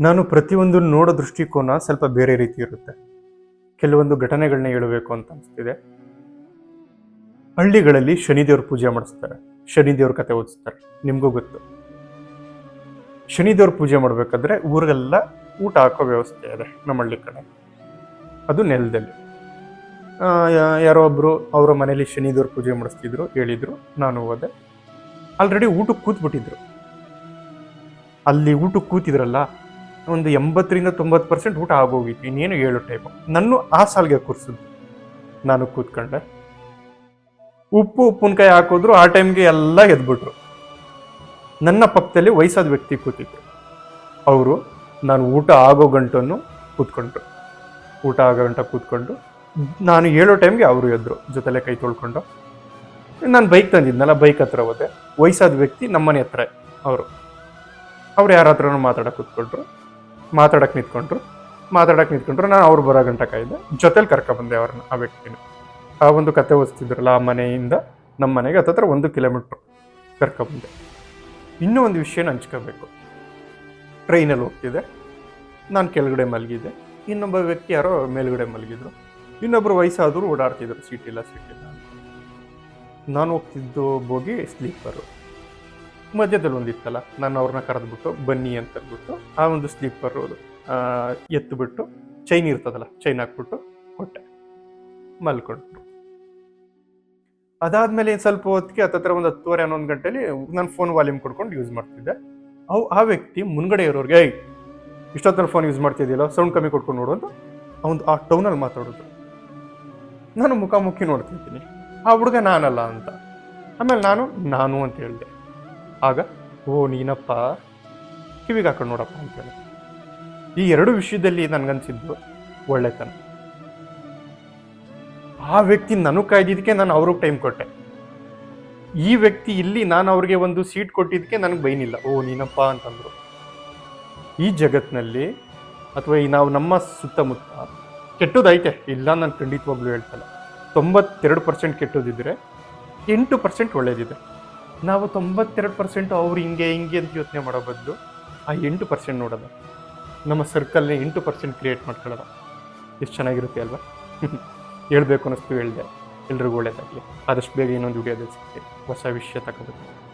ನಾನು ಪ್ರತಿಯೊಂದು ನೋಡೋ ದೃಷ್ಟಿಕೋನ ಸ್ವಲ್ಪ ಬೇರೆ ರೀತಿ ಇರುತ್ತೆ. ಕೆಲವೊಂದು ಘಟನೆಗಳನ್ನ ಹೇಳಬೇಕು ಅಂತ ಅನಿಸ್ತಿದೆ. ಹಳ್ಳಿಗಳಲ್ಲಿ ಶನಿದೇವ್ರ ಪೂಜೆ ಮಾಡಿಸ್ತಾರೆ. ಶನಿದೇವ್ರ ಕತೆ ಓದಿಸ್ತಾರೆ. ನಿಮಗೂ ಗೊತ್ತು. ಶನಿದೇವ್ರ ಪೂಜೆ ಮಾಡಬೇಕಾದ್ರೆ ಊರಿಗೆಲ್ಲ ಊಟ ಹಾಕೋ ವ್ಯವಸ್ಥೆ ಇದೆ ನಮ್ಮ ಹಳ್ಳಿ ಕಡೆ. ಅದು ನೆಲದಲ್ಲಿ. ಯಾರೋ ಒಬ್ಬರು ಅವರ ಮನೇಲಿ ಶನಿದೇವ್ರ ಪೂಜೆ ಮಾಡಿಸ್ತಿದ್ರು, ಹೇಳಿದ್ರು, ನಾನು ಹೋದೆ. ಆಲ್ರೆಡಿ ಊಟಕ್ಕೆ ಕೂತ್ಬಿಟ್ಟಿದ್ರು. ಅಲ್ಲಿ ಊಟಕ್ಕೆ ಕೂತಿದ್ರಲ್ಲ ಒಂದು ಎಂಬತ್ತರಿಂದ ತೊಂಬತ್ತು ಪರ್ಸೆಂಟ್ ಊಟ ಆಗೋಗಿತ್ತು ಇನ್ನೇನು ಏಳು ಟೈಮು ನನ್ನ ಆ ಸಾಲಿಗೆ ಕೂರಿಸಿದ್ರು ನಾನು ಕೂತ್ಕೊಂಡೆ. ಉಪ್ಪು ಉಪ್ಪಿನಕಾಯಿ ಹಾಕಿದ್ರು, ಆ ಟೈಮ್ಗೆ ಎಲ್ಲ ಎದ್ಬಿಟ್ರು. ನನ್ನ ಪಕ್ಕದಲ್ಲಿ ವಯಸ್ಸಾದ ವ್ಯಕ್ತಿ ಕೂತಿದ್ದೆ ಅವರು ನಾನು ಊಟ ಆಗೋ ಗಂಟನ್ನು ಕೂತ್ಕೊಂಡ್ರು. ಊಟ ಆಗೋ ಗಂಟ ಕೂತ್ಕೊಂಡು, ನಾನು ಹೇಳೋ ಟೈಮ್ಗೆ ಅವರು ಎದ್ರು, ಜೊತೆಲೆ ಕೈ ತೊಳ್ಕೊಂಡು. ನಾನು ಬೈಕ್ ತಂದಿದ್ನಲ್ಲ ಬೈಕ್ ಹತ್ರ ಹೋದೆ. ವಯಸ್ಸಾದ ವ್ಯಕ್ತಿ ನಮ್ಮನೆ ಹತ್ರ, ಅವರು. ಅವ್ರು ಯಾರ ಹತ್ರನೂ ಮಾತಾಡೋಕೆ ಕೂತ್ಕೊಂಡ್ರು. ಮಾತಾಡಕ್ಕೆ ನಿಂತ್ಕೊಂಡ್ರು. ಮಾತಾಡಕ್ಕೆ ನಿಂತ್ಕೊಂಡ್ರು. ನಾನು ಅವ್ರು ಬರೋ ಗಂಟ ಕಾಯ್ದೆ. ಜೊತೆಲಿ ಕರ್ಕೊಬಂದೆ ಅವ್ರನ್ನ, ಆ ವ್ಯಕ್ತಿನ. ಆ ಒಂದು ಕತೆ ಓದಿಸ್ತಿದ್ರಲ್ಲ ಆ ಮನೆಯಿಂದ ನಮ್ಮ ಮನೆಗೆ ಹತ್ತತ್ರ ಒಂದು ಕಿಲೋಮೀಟ್ರ್ ಕರ್ಕೊಬಂದೆ. ಇನ್ನೂ ಒಂದು ವಿಷಯನ ಹಂಚ್ಕೋಬೇಕು. ಟ್ರೈನಲ್ಲಿ ಹೋಗ್ತಿದೆ ನಾನು ಕೆಳಗಡೆ ಮಲಗಿದ್ದೆ. ಇನ್ನೊಬ್ಬ ವ್ಯಕ್ತಿ ಯಾರೋ ಮೇಲುಗಡೆ ಮಲಗಿದ್ರು. ಇನ್ನೊಬ್ಬರು ವಯಸ್ಸಾದರೂ ಓಡಾಡ್ತಿದ್ರು. ಸೀಟ್ ಇಲ್ಲ ಸೀಟ್ ಇಲ್ಲ ಅಂತ. ನಾನು ಹೋಗ್ತಿದ್ದು ಬೋಗಿ ಸ್ಲೀಪರು ಮಧ್ಯದಲ್ಲಿ ಒಂದಿತ್ತಲ್ಲ ನಾನು ಅವ್ರನ್ನ ಕರೆದ್ಬಿಟ್ಟು ಬನ್ನಿ ಅಂತ ಅಂದ್ಬಿಟ್ಟು ಆ ಒಂದು ಸ್ಲೀಪರ್ ಎತ್ತುಬಿಟ್ಟು ಚೈನ್ ಇರ್ತದಲ್ಲ ಚೈನ್ ಹಾಕ್ಬಿಟ್ಟು ಕೊಟ್ಟೆ ಮಲ್ಕೊಂಡ್ರು. ಅದಾದ್ಮೇಲೆ ಸ್ವಲ್ಪ ಹೊತ್ತಿಗೆ ಹತ್ತತ್ರ ಒಂದು ಹತ್ತುವರೆ ಹನ್ನೊಂದು ಗಂಟೆಲಿ ನಾನು ಫೋನ್ ವಾಲ್ಯೂಮ್ ಕೊಡ್ಕೊಂಡು ಯೂಸ್ ಮಾಡ್ತಿದ್ದೆ. ಅವು, ಆ ವ್ಯಕ್ತಿ ಮುನ್ಗಡೆ ಇರೋರಿಗೆ, ಏಯ್, ಇಷ್ಟೊತ್ತಲ್ಲಿ ಫೋನ್ ಯೂಸ್ ಮಾಡ್ತಿದ್ದಿಲ್ಲ ಸೌಂಡ್ ಕಮ್ಮಿ ಕೊಟ್ಕೊಂಡು ನೋಡೋದು ಅವ್ನು ಆ ಟೌನಲ್ಲಿ ಮಾತಾಡೋದು ನಾನು ಮುಖಾಮುಖಿ ನೋಡ್ತಿದ್ದೀನಿ. ಆ ಹುಡುಗ ನಾನಲ್ಲ ಅಂತ. ಆಮೇಲೆ ನಾನು ನಾನು ಅಂತ ಹೇಳಿದೆ. ಆಗ, ಓ ನೀನಪ್ಪ, ಕಿವಿಗೆ ಹಾಕೊಂಡು ನೋಡಪ್ಪ ಅಂತೇಳಿ. ಈ ಎರಡು ವಿಷಯದಲ್ಲಿ ನನಗನ್ಸಿದ್ದು ಒಳ್ಳೆತನ. ಆ ವ್ಯಕ್ತಿ ನನಗೆ ಕಾಯ್ದಿದ್ದಕ್ಕೆ ನಾನು ಅವ್ರಿಗೆ ಟೈಮ್ ಕೊಟ್ಟೆ. ಈ ವ್ಯಕ್ತಿ ಇಲ್ಲಿ ನಾನು ಅವ್ರಿಗೆ ಒಂದು ಸೀಟ್ ಕೊಟ್ಟಿದ್ದಕ್ಕೆ ನನಗೆ ಬೈನಿಲ್ಲ ಓ ನೀನಪ್ಪ ಅಂತಂದ್ರು. ಈ ಜಗತ್ತಿನಲ್ಲಿ ಅಥವಾ ಈ ನಾವು ನಮ್ಮ ಸುತ್ತಮುತ್ತ ಕೆಟ್ಟದೈತೆ. ಇಲ್ಲ, ನಾನು ಖಂಡಿತವಾಗ್ಲೂ ಹೇಳ್ತಲ್ಲ ತೊಂಬತ್ತೆರಡು ಪರ್ಸೆಂಟ್ ಕೆಟ್ಟದಿದ್ರೆ ಎಂಟು ಪರ್ಸೆಂಟ್ ಒಳ್ಳೇದಿದೆ. ನಾವು ತೊಂಬತ್ತೆರಡು ಪರ್ಸೆಂಟ್ ಅವ್ರು ಹಿಂಗೆ ಹಿಂಗೆ ಅಂತ ಯೋಚನೆ ಮಾಡೋ ಬದಲು ಆ ಎಂಟು ಪರ್ಸೆಂಟ್ ನೋಡೋದು. ನಮ್ಮ ಸರ್ಕಲ್ನ ಎಂಟು ಪರ್ಸೆಂಟ್ ಕ್ರಿಯೇಟ್ ಮಾಡ್ಕೊಳ್ಳೋದು. ಎಷ್ಟು ಚೆನ್ನಾಗಿರುತ್ತೆ ಅಲ್ವಾ? ಹೇಳಬೇಕು ಅನ್ನಿಸ್ತು ಹೇಳಿದೆ. ಎಲ್ರಿಗೂ ಒಳ್ಳೇದಾಗಲಿ. ಆದಷ್ಟು ಬೇಗ ಇನ್ನೊಂದು ವಿಡಿಯೋದಲ್ಲಿ ಸಿಗ್ತೀವಿ ಹೊಸ ವಿಷಯ ತಗೋಬೇಕು.